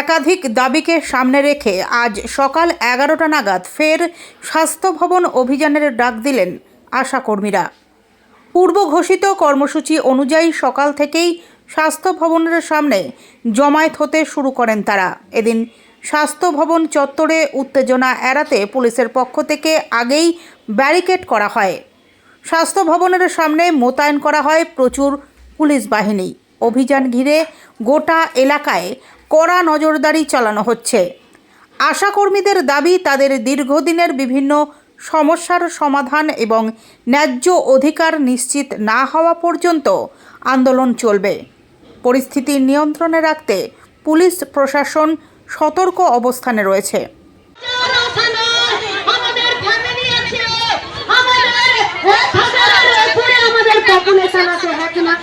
একাধিক দাবিকে সামনে রেখে আজ সকাল এগারোটা নাগাদ ফের স্বাস্থ্য ভবন অভিযানের ডাক দিলেন আশাকর্মীরা। পূর্ব ঘোষিত কর্মসূচি অনুযায়ী সকাল থেকেই স্বাস্থ্য ভবনের সামনে জমায়েত হতে শুরু করেন তারা। এদিন স্বাস্থ্য ভবন চত্বরে উত্তেজনা এড়াতে পুলিশের পক্ষ থেকে আগেই ব্যারিকেড করা হয়। স্বাস্থ্য ভবনের সামনে মোতায়েন করা হয় প্রচুর পুলিশ বাহিনী। অভিযান ঘিরে গোটা এলাকায় কড়া নজরদারি চালানো হচ্ছে আশাকর্মীদের দাবি তাদের দীর্ঘদিনের বিভিন্ন সমস্যার সমাধান এবং ন্যায্য অধিকার নিশ্চিত না হওয়া পর্যন্ত আন্দোলন চলবে পরিস্থিতি নিয়ন্ত্রণে রাখতে পুলিশ প্রশাসন সতর্ক অবস্থানে রয়েছে ফ্যামিলি আছে আমাদের এক হাজারের উপরে আমাদের পপুলেশন আছে হ্যাঁ কি না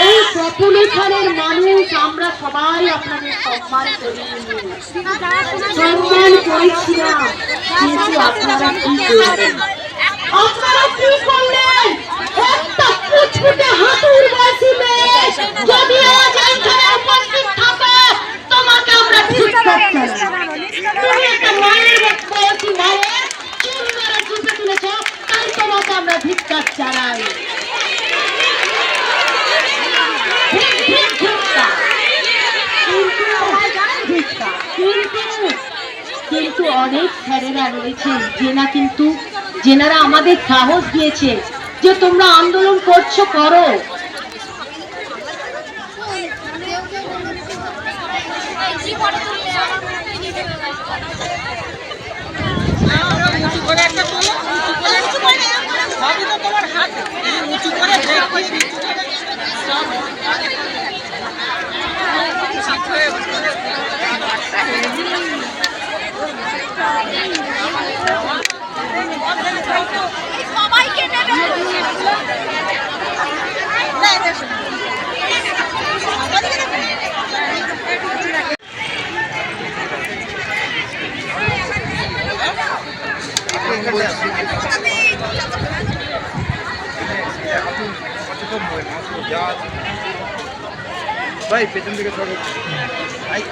এই পপুলেশনের মানুষ আমরা সবাই আপনাদের সম্মান করি সম্মান করেছিলাম কিন্তু আপনারা কি করলেন আপনারা কি করলেন? একটা পুচকুটে হাতুর বয়সী মেয়ে যদি আজ এইখানে উপস্থিত থাকে তোমাকে আমরা ঠিক করতাম তুমি একটা মায়ের বয়সী মায়ের চুল মেরে চুপে তুলেছ তাই তোমাকে আমরা ধিক্কার জানাই ঠিক, ঠিক, ধিক্কার। কিন্তু ধিক্কার। কিন্তু কিন্তু অনেক স্যারেরা রয়েছেন, যেনা কিন্তু, যেনারা আমাদের সাহস দিয়েছে যে তোমরা আন্দোলন করছ, করো উঁচু করে একটা তোলো উঁচু করে উঁচু করে সবই তো তোমার হাত উঁচু করে দেখিয়ে দিচ্ছি। সবাইকে নেবে ভাই পেছন দিকে সরো। এই